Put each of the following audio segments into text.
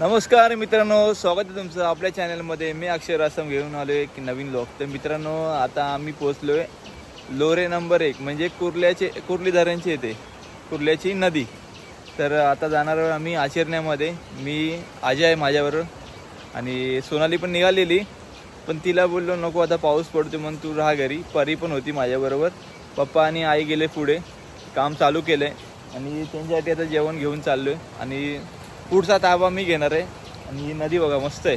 नमस्कार मित्रांनो स्वागत आहे तुमचं आपल्या चॅनलमध्ये. मी अक्षर रासम घेऊन आलो आहे एक नवीन लोक तर मित्रांनो आता आम्ही पोचलो आहे लोरे नंबर एक म्हणजे कुर्ल्याचे कुर्ली येते कुर्ल्याची नदी. तर आता जाणार आहोत आम्ही आचरण्यामध्ये. मी आजी आहे माझ्याबरोबर आणि सोनाली पण निघालेली. पण तिला बोललो नको आता पाऊस पडतो म्हणून तू राहा घरी. परी पण होती माझ्याबरोबर. पप्पा आणि आई गेले पुढे. काम चालू केलं आहे आणि त्यांच्यासाठी आता जेवण घेऊन चाललो आहे आणि पुढचा ताबा मी घेणार आहे. आणि ही नदी बघा मस्त आहे.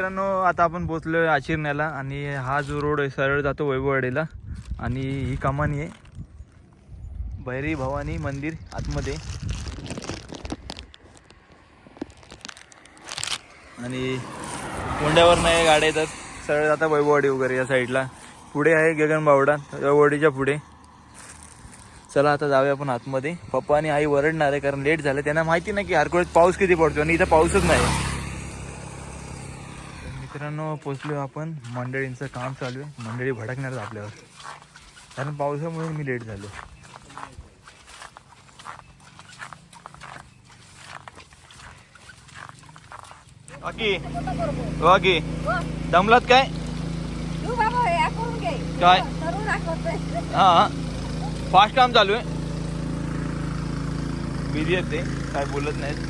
मित्रांनो आता आपण पोचलो आहे आशिरण्याला आणि हा जो रोड आहे सरळ जातो वैभववाडीला आणि ही कमानी आहे. भैरी भवानी मंदिर आतमध्ये. आणि कोंड्यावर नाही गाड्या येतात सरळ जाता वैभववाडी वगैरे या साईडला. पुढे आहे गगनबावडा वैभववाडीच्या पुढे. चला आता जाऊया आपण आतमध्ये. पप्पा आणि आई वरडणार आहे कारण लेट झालं. त्यांना माहिती नाही की हरकुळत पाऊस किती पडतो आणि इथं पाऊसच नाही. आहे मित्रांनो पोचलो आपण मंडळींचं काम चालू आहे. मंडळी भडकणार आपल्यावर. कारण पावसामुळे मी लेट झालो. बाकी बाकी दमलात काय? हे काय? हा फास्ट काम चालू आहे. बिझी आहेत ते. काय बोलत नाहीत.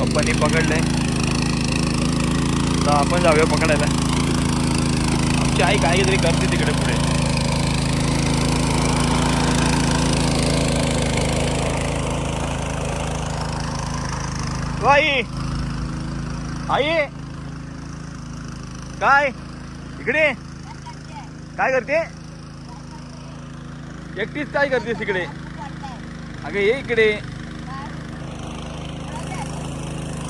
पप्पानी पकडलंय. तर आपण जाऊया पकडायला. आमची आई काहीतरी करते तिकडे पुढे. आई! आई! काय? इकडे? काय करते? एकटीच काय करतेस इकडे? अगं ये इकडे.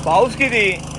पाऊस किती?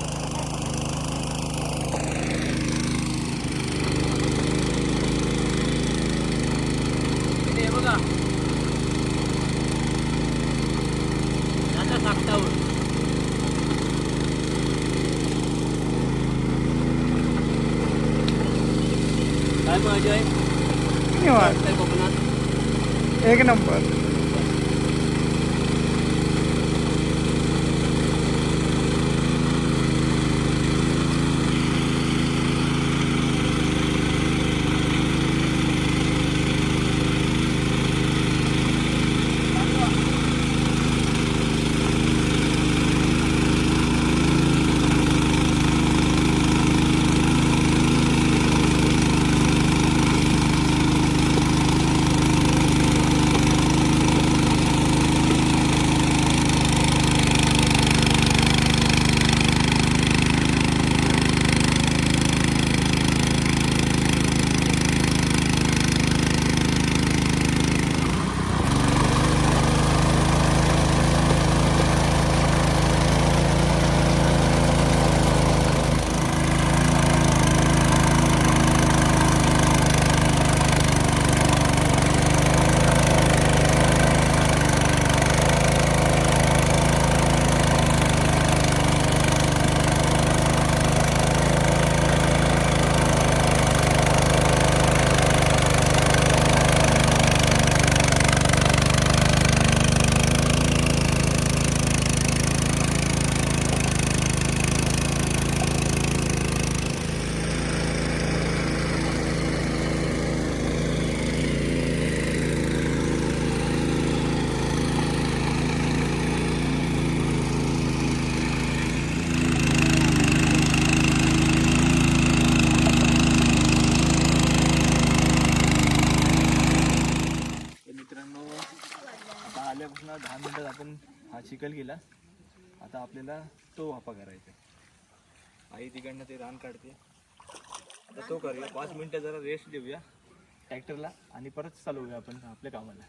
चिकल गेला. आता आपल्याला तो वाफा करायचा आई तिकडनं ते रान काढते. आता तो करूया. पाच मिनटं जरा रेस्ट देऊया. ट्रॅक्टरला आणि परत चालवूया आपण आपल्या कामाला.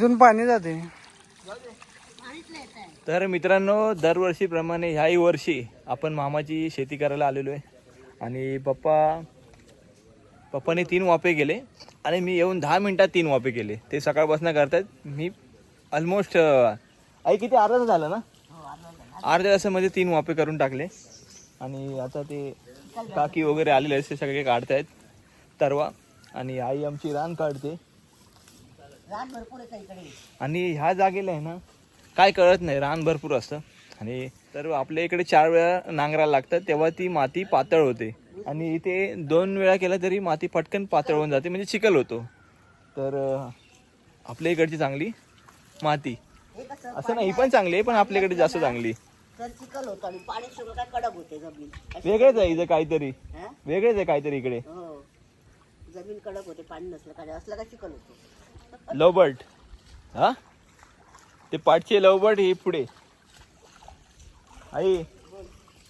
इथून पाणी जाते. तर मित्रांनो दरवर्षीप्रमाणे ह्याही वर्षी आपण मामाची शेती करायला आलेलो आहे. आणि पप्पा पप्पाने तीन वाफे केले आणि मी येऊन दहा मिनटात तीन वाफे केले. ते सकाळपासून करतात मी ऑलमोस्ट आई किती? अर्धा तास झालं ना? अर्ध्या तासामध्ये तीन वाफे करून टाकले. आणि आता ते काकी वगैरे आलेले आहेत ते सगळे काढतायत तरवा. आणि आई आमची रान काढते. आणि ह्या जागेला आहे ना काय कळत नाही रान भरपूर असतं. आणि तर आपल्या इकडे चार वेळा नांगरायला लागतात तेव्हा ती माती पातळ होते. आणि इथे दोन वेळा केला तरी माती पटकन पातळ होऊन जाते म्हणजे चिखल होतो. तर आपल्या इकडची चांगली माती. असं नाही पण चांगली आहे पण आपल्याकडे जास्त चांगली. तर चिखल होतं आणि पाणी सगळं काय कडक होते जमीन. वेगळंच आहे इथं काहीतरी? वेगळंच आहे काहीतरी इकडे. हो. जमीन कडक होते पाणी नसलं काय असलं का चिखल होतो. लवबर्ट. हा? ते पाठचे लवबर्ट ही पुढे. आई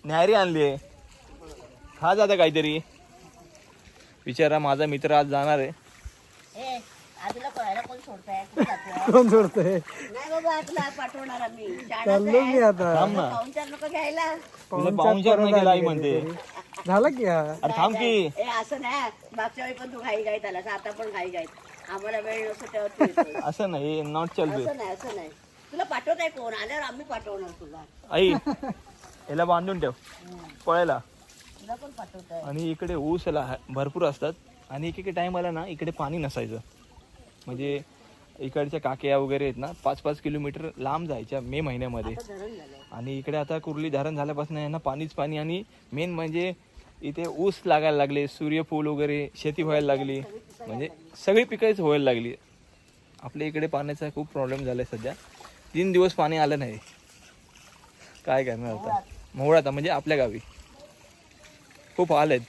न्यारी आणली आहे. खा जाता काहीतरी. विचारा माझा मित्र आज जाणार आहे. ए आधीला पळायला कोण सोडताय? कुठं जातोय? कोण सोडतंय? नाही बाबा आतला पाठवणार आम्ही. चाललो मी आता. थांब ना. पाहुणचार नको घ्यायला. तुझं पाहुणचार नाही केला आई म्हणते. झालं की हा? अरे थांब की. ए असं नाही. मागच्या वेळी पण तू घाई घाईत आलास आता पण घाई घाईत. आम्हाला वेळ नसतो तेव्हा तू येतोस. असं नाही नॉट चलते असं नाही असं नाही. तुला पाठवताय कोण? आल्यावर आम्ही पाठवणार तुला. आई याला बांधून ठेव. पळायला. तुला पण पाठवताय आणि इकडे ऊस याला हा- भरपूर असतात. आणि एकेके टाइम आला ना इकडे पाणी नसायचं. म्हणजे इकडच्या काक्या वगैरे आहेत ना पाच पाच किलोमीटर लांब जायच्या मे महिन्यामध्ये. धरण झालं आणि इकडे आता कुर्ली धरण झाल्यापासून यांना पाणीच पाणी आणि मेन म्हणजे इथे ऊस लागायला लागले सूर्यफूल वगैरे शेती व्हायला लागली. म्हणजे सगळी पिकंच व्हायला लागली. आपल्या इकडे पाण्याचा खूप प्रॉब्लेम झाला आहे सध्या. तीन दिवस पाणी आलं नाही. काय करणार आता? मोहळात म्हणजे आपल्या गावी. खूप हाल आहेत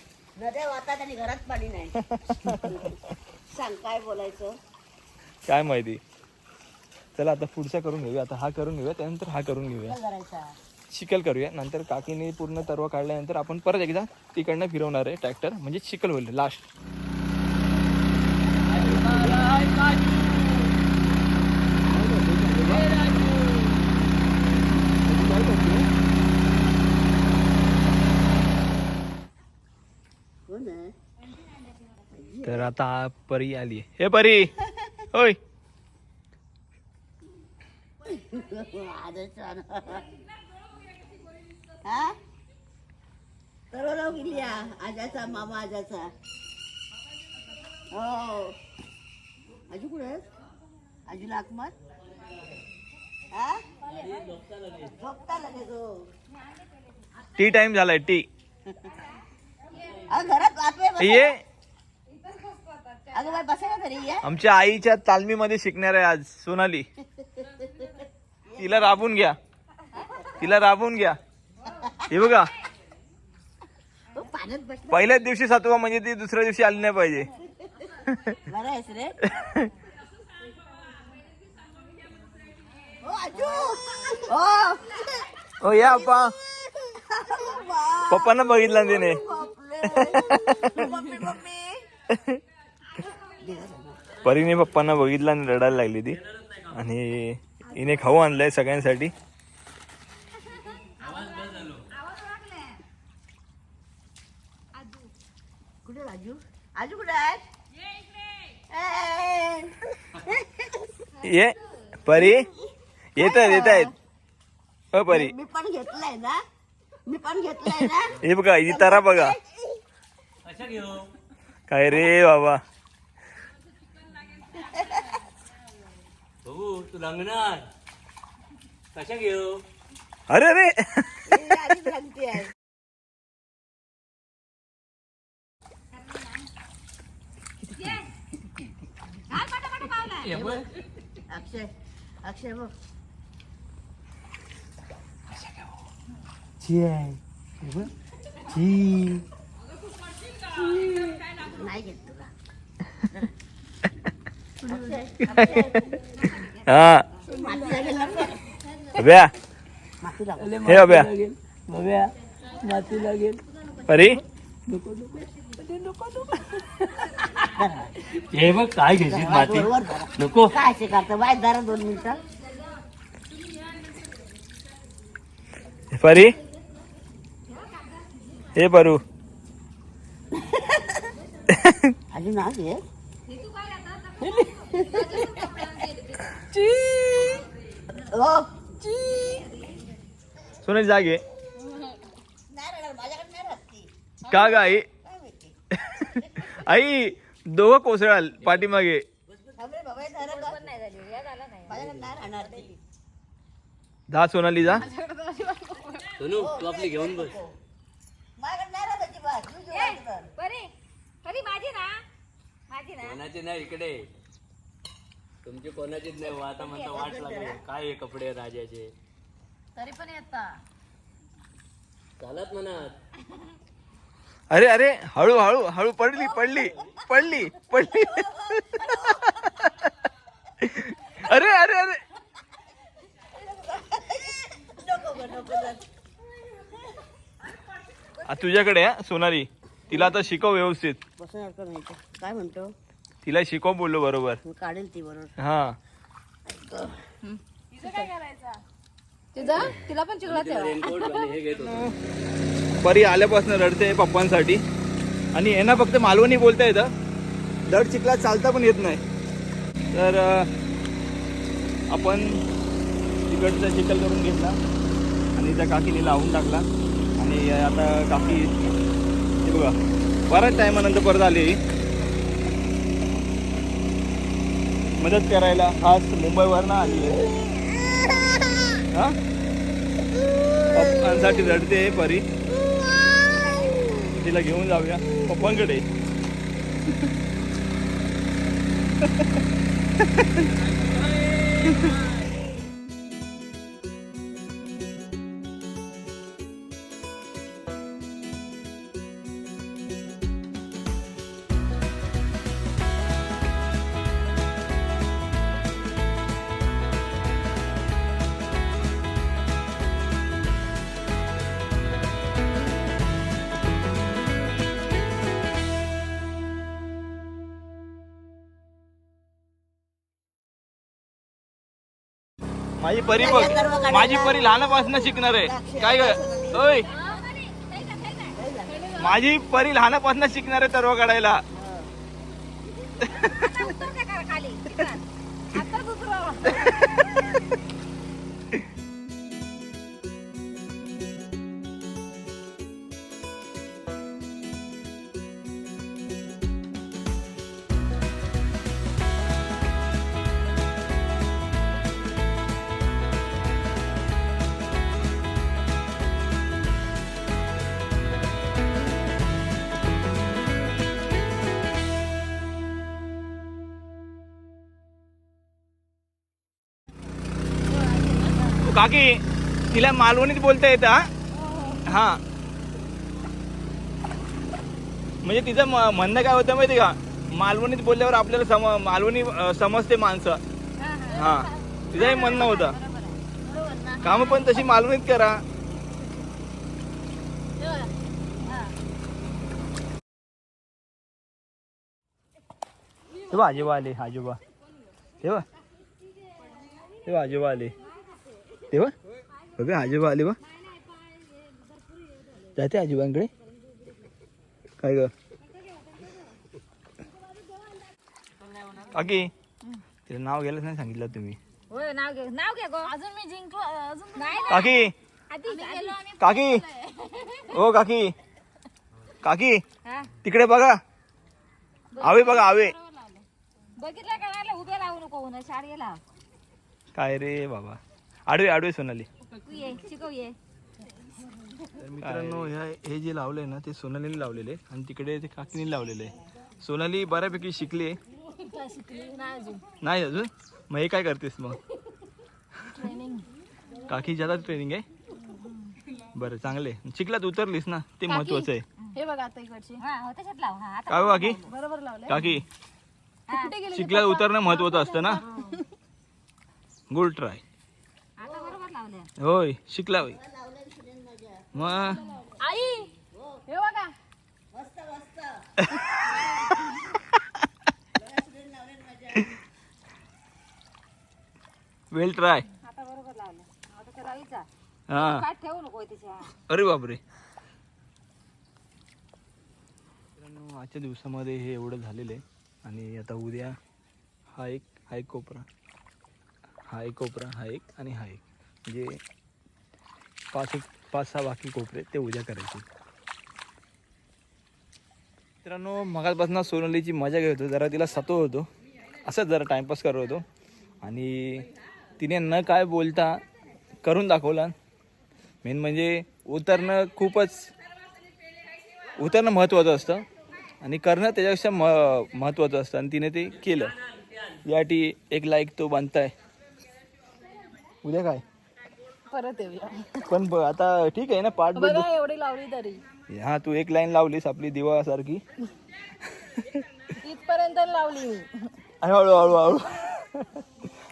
घरात पाणी नाही. सांग काय बोलायचं? काय माहिती. चला आता पुढचा करून घेऊया. आता हा करून घेऊया त्यानंतर हा करून घेऊया. चिखल करूया. नंतर काकीने पूर्ण तरवा काढल्यानंतर आपण परत एकदा तिकडनं फिरवणार आहे ट्रॅक्टर म्हणजे चिखल होईल लास्ट तर आता परी आली हे परी! होय! हा? तर गेली आजाचा मामा आजाचा. हो. आजी कुठे आहेस आजीला हाक मार हा? झोपता लगेच हो. टी टाइम झालाय टी. अगं घरात आतमध्ये बस. ये. अगं तरी या. आमच्या आईच्या तालमीमध्ये शिकणार आहे आज सोनाली. तिला राबून घ्या. तिला राबून घ्या. हे बघा. पहिल्याच दिवशी सातवा म्हणजे ती दुसऱ्या दिवशी आली नाही पाहिजे. हो या पप्पा पप्पांना बघितलं ना तिने परीने पप्पांना बघितलं आणि रडायला लागली ती. आणि हिने खाऊ आणलाय सगळ्यांसाठी कुठे राजू आजू कुठे ये परी. येत आहेत येत आहेत हो परी. मी पण घेतलाय ना. मी पण घेतलाय ना. हे बघा ही तारा बघा. काय रे बाबा. बघू तू कशा घेऊ? अरे अरे. ही आहे अक्षय अक्षय बघ ची आहे हे बघ. ची नाही घेत तुला अक्षय, हा माती लागेल ना रे? अभ्या माती लागेल हे अभ्या बघूया माती लागेल परी हे बघ काय घेशील माती. नको. काय शिकारतं बाय जरा दोन मिनिटं. परी. हे परू. अजून आज जागे का ग आई? काय माहिती? आई दोघं कोसळाल पाठीमागे. हे जा सोनाली जा. सोनू तू आपली घेऊन बस. कोणाचे नाही इकडे. तुमची कोणाचीच नाही हो, आता म्हणता वाट लागली. काय हे कपडे राजाचे? तरी पण येता. चालत म्हणत अरे अरे हळू हळू हळू पडली पडली पडली पडली. अरे अरे अरे. आ, तुझ्याकडे आहे, सोनाली. तिला आता शिकव व्यवस्थित. बसून. काय म्हणतो? तिला शिकव बोललो बरोबर. मी काढेल ती बरोबर. हा. तुझं तिला पण चिकला ठेवा. परी आल्यापासून रडते पप्पांसाठी. आणि यांना फक्त मालवणी बोलता येतं दड चिखलात चालता पण येत नाही. तर आपण तिकडचा चिखल करून घेतला. आणि त्या काकीने लावून टाकला. आणि आता काकी हे बघा बऱ्याच टायमानंतर परत आली. मदत करायला खास मुंबईवरनं आली आहे. हां? पप्पांसाठी रडते परी. तिला घेऊन जाऊया. पप्पांकडे. माझी परी बघ. माझी परी लहानपासून शिकणार आहे. काय ग? ओय. माझी परी लहानपासून शिकणार आहे तरवा काढायला. काकी तिला मालवणीत बोलता येतं हा? हा. म्हणजे तिचं म- म्हणणं काय होतं माहिती का? मालवणीत बोलल्यावर आपल्याला सम मालवणी समजते माणसं. हा. तिचं हे म्हणणं होतं. काम पण तशी मालवणीत करा. आजोबा आले आजोबा. तेव्हा तेव्हा आजोबा आले. तेव्हा बघा आजोबा आले बा जाते आजोबांकडे. काय ग? अगे तिला नाव घ्यायलाच नाही सांगितलं तुम्ही. हो, काकी. काकी. ओ काकी. काकी. तिकडे बघा. आवे बघा आवे. बघितलं उभे राहू नको शाळेला. काय रे बाबा. आडवे आडवे सोनाली. तर मित्रांनो ह्या हे जे लावलंय ना ते सोनालीने लावलेले आणि तिकडे ते काकीने लावलेलं आहे. सोनाली बऱ्यापैकी शिकली नाही अजून. नाही अजून? मग हे काय करतेस मग? ट्रेनिंग काकी ज्यादा ट्रेनिंग आहे? बरं चांगले चिखलात उतरलीस ना. ते महत्वाचं आहे. हे बघा आता इकडची. हा हो त्याच्यात लाव. हा आता काय हो काकी? बरोबर लावले काकी चिखलात उतरणं महत्वाचं असतं ना. गुड ट्राय बरोबर लावले होय शिकला होय. मग आई हे बघा. वेल ट्राय आता बरोबर लावलं. आता त्या लावीचा हा. काय ठेवू नको तिच्या. अरे बापरे. मित्रांनो, आजच्या दिवसामध्ये हे एवढं झालेलं आहे. आणि आता उद्या हा एक हा एक कोपरा. हा एक कोपरा हा एक आणि हा एक. म्हणजे पाच एक पाच सहा बाकी कोपरे ते उद्या करायचे. मित्रांनो मगापासून सोनालीची मजा घेत होतो जरा तिला सतो होतो. असंच जरा टाईमपास करत होतो. आणि तिने न काय बोलता करून दाखवला. मेन म्हणजे उतरणं खूपच उतरणं महत्त्वाचं असतं. आणि करणं त्याच्यापेक्षा म महत्त्वाचं असतं. आणि तिने ते केलं. यासाठी एक लाईक तो बांधताय उद्या काय? परत येऊया. पण ब- आता ठीक आहे ना पाठ बघा एवढी लावली तरी. हा तू एक लाईन लावलीस आपली दिवासारखी इथपर्यंत लावली मी. आणि हळूहळू. हळू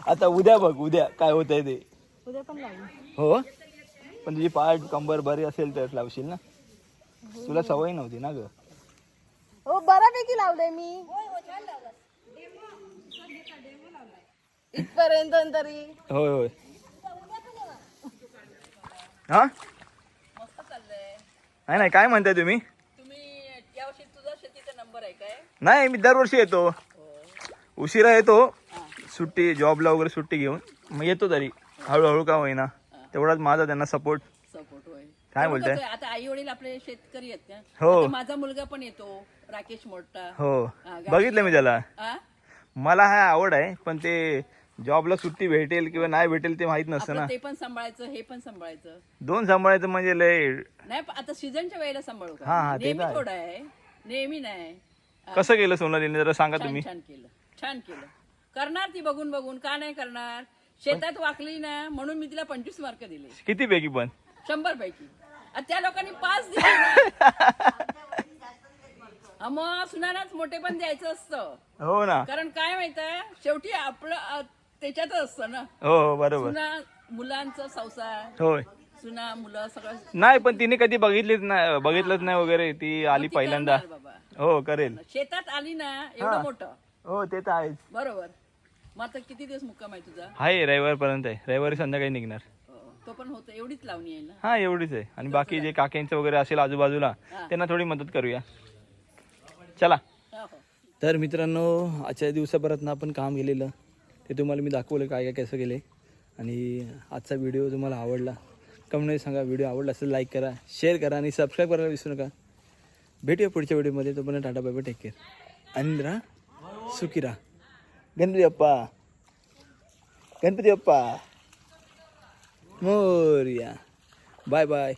आता उद्या बघ उद्या काय होत आहे ते. उद्या पण लावली हो? पण तुझी पाठ कंबर बरी असेल तर लावशील ना. तुला सवय नव्हती ना ग. हो बऱ्यापैकी लावले मी. इथपर्यंत तरी. होय होय. हा? नाही नाही काय म्हणताय तुम्ही? नाही मी दरवर्षी येतो. उशिरा येतो. सुट्टी जॉबला वगैरे सुट्टी घेऊन. मग येतो तरी. हळूहळू का होईना. तेवढाच माझा त्यांना सपोर्ट सपोर्ट होय. काय बोलताय? आता आई वडील आपले शेतकरी आहेत का हो. माझा मुलगा पण येतो राकेश मोठा. हो. हा, बघितलं मी त्याला? मला हा आवड आहे पण ते जॉबला सुट्टी भेटेल किंवा नाही भेटेल ते माहीत नसतं ना. आपलं ते पण सांभाळायचं हे पण सांभाळायचं. दोन सांभाळायचं म्हणजे लय नाही पण आता सीझनच्या वेळेला सांभाळू का? हा, हा, ते नेहमी तर आहे. थोडं आहे. नेहमी नाही. आ, कसं केलं सोनालीने जरा सांगा तुम्ही. छान केलं. छान केलं. करणार ती बघून बघून. का नाही करणार? शेतात वाकली ना म्हणून मी तिला पंचवीस मार्क दिले. किती पैकी पण? शंभर पैकी. आणि त्या लोकांनी पाच दिले ना. मग सुनानाच मोठे पण द्यायचं असतं. हो ना. कारण काय माहितीये शेवटी आपलं अ, त्याच्यातच असतं ना. हो हो बरोबर. सुना मुलांचं संसार होय. सुना मुलं सगळं. नाही पण तिने कधी बघितलीच नाही बघितलंच नाही वगैरे ती आली ती पहिल्यांदा करणार बाबा. हो करेल. शेतात आली ना एवढं मोठं. हो ते तर आहेच. बरोबर. मग आता किती दिवस मुक्काम आहे तुझा? आहे रविवार पर्यंत आहे. रविवारी संध्याकाळी निघणार. हो, तो पण होतं एवढीच लावणी आहे ना? हा एवढीच आहे. आणि बाकी जे काक्यांचं वगैरे असेल आजूबाजूला त्यांना थोडी मदत करूया. चला. हो, हो. तर मित्रांनो आजच्या दिवसाभरात आपण काम केलेलं. ते तुम्हाला मी दाखवलं काय काय कसं केलं आणि आजचा व्हिडिओ तुम्हाला आवडला कमेंटमध्ये सांगा. व्हिडिओ आवडला असेल लाईक करा शेअर करा आणि सबस्क्राईब करायला विसरू नका. भेटूया पुढच्या व्हिडिओमध्ये तोपर्यंत टाटा बाय टेक केअर आणि सुकिरा. गणपती अप्पा गणपती अप्पा मोर्या. Bye bye